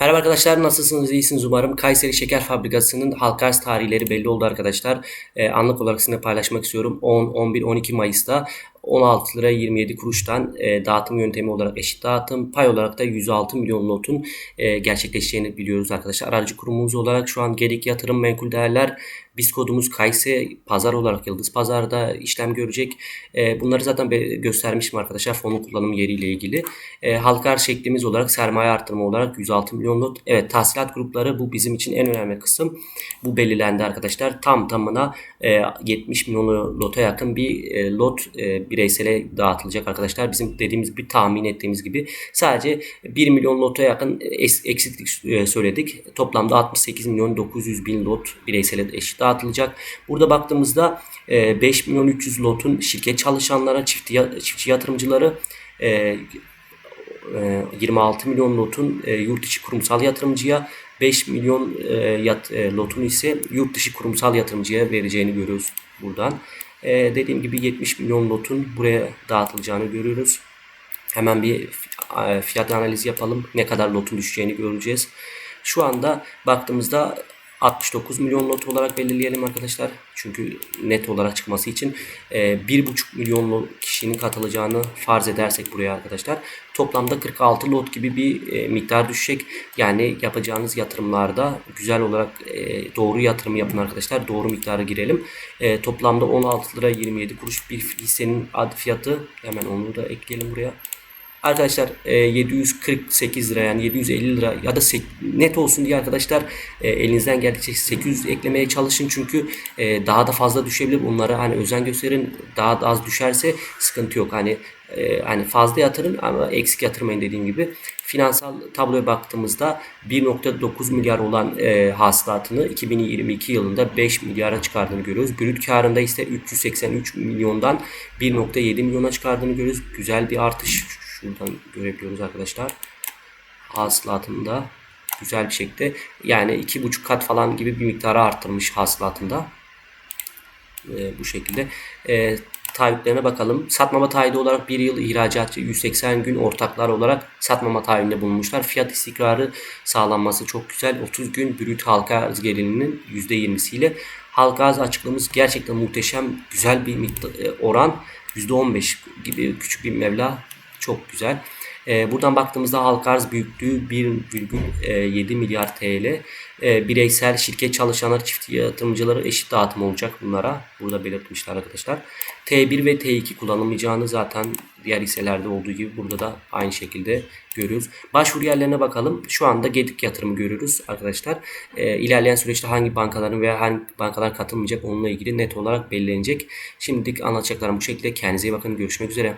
Merhaba arkadaşlar nasılsınız iyisiniz umarım. Kayseri Şeker Fabrikası'nın halka arz tarihleri belli oldu arkadaşlar. Ee, anlık olarak sizinle paylaşmak istiyorum. 10, 11, 12 Mayıs'ta 16 lira 27 kuruştan e, dağıtım yöntemi olarak eşit dağıtım, pay olarak da 106 milyon lotun e, gerçekleşeceğini biliyoruz arkadaşlar. Aracı kurumumuz olarak şu an Gedik Yatırım Menkul Değerler biz kodumuz Kayse pazar olarak Yıldız Pazar'da işlem görecek. E, bunları zaten göstermiştim arkadaşlar fonun kullanım yeriyle ilgili. Halka arz şeklimiz olarak sermaye artırma olarak 106 milyon lot. Evet tahsilat grupları bu bizim için en önemli kısım. Bu belirlendi arkadaşlar. Tam tamına e, 70 milyon lota yakın bir e, lot bireysele dağıtılacak arkadaşlar. Bizim dediğimiz bir tahmin ettiğimiz gibi sadece 1 milyon lota yakın eksiklik e, söyledik. Toplamda 68 milyon 900 bin lot bireysele eşit dağıtılacak. Burada baktığımızda e, 5 milyon 300 lotun şirket çalışanlara, çiftçi, çiftçi yatırımcıları e, e, 26 milyon lotun e, yurt içi kurumsal yatırımcıya 5 milyon e, e, ise yurt dışı kurumsal yatırımcıya vereceğini görüyoruz buradan. E, dediğim gibi 70 milyon lotun buraya dağıtılacağını görüyoruz. Hemen bir fi- fiyat analizi yapalım. Ne kadar lotun düşeceğini göreceğiz. Şu anda baktığımızda 69 milyon lot olarak belirleyelim arkadaşlar. Çünkü net olarak çıkması için e, 1,5 milyon kişinin katılacağını farz edersek buraya arkadaşlar. Toplamda 46 lot gibi bir e, miktar düşecek. Yani yapacağınız yatırımlarda güzel olarak e, doğru yatırım yapın arkadaşlar. Doğru miktara girelim. E, toplamda 16 lira 27 kuruş bir hissenin ad fiyatı. Hemen onu da ekleyelim buraya. Arkadaşlar e, 748 lira yani 750 lira ya da net olsun diye arkadaşlar e, elinizden geldikçe 800 eklemeye çalışın çünkü e, daha da fazla düşebilir. Bunlara hani özen gösterin. Daha da az düşerse sıkıntı yok. Hani e, hani fazla yatırın ama eksik yatırmayın dediğim gibi. Finansal tabloya baktığımızda 1.9 milyar olan e, hasılatını 2022 yılında 5 milyara çıkardığını görüyoruz. Brüt karında ise 383 milyondan 1.7 milyona çıkardığını görüyoruz. Güzel bir artış şuradan görebiliyoruz arkadaşlar. Hasılatında güzel bir şekilde yani iki buçuk kat falan gibi bir miktara arttırmış hasılatında. Ee, bu şekilde. Ee, taahhütlerine bakalım. Satmama taahhüdü olarak bir yıl ihracatçı 180 gün ortaklar olarak satmama taahhüdünde bulunmuşlar. Fiyat istikrarı sağlanması çok güzel. 30 gün brüt halka arz geliriminin %20'siyle halka arz açıklığımız gerçekten muhteşem güzel bir e, oran. %15 gibi küçük bir meblağ çok güzel. Ee, buradan baktığımızda halka arz büyüklüğü 1,7 milyar TL. Ee, bireysel şirket çalışanlar, çift yatırımcıları eşit dağıtım olacak bunlara. Burada belirtmişler arkadaşlar. T1 ve T2 kullanılmayacağını zaten diğer hisselerde olduğu gibi burada da aynı şekilde görüyoruz. Başvuru yerlerine bakalım. Şu anda Gedik yatırımı görüyoruz arkadaşlar. Ee, ilerleyen süreçte hangi bankaların veya hangi bankalar katılmayacak onunla ilgili net olarak belirlenecek. Şimdilik anlatacaklarım bu şekilde. Kendinize iyi bakın. Görüşmek üzere.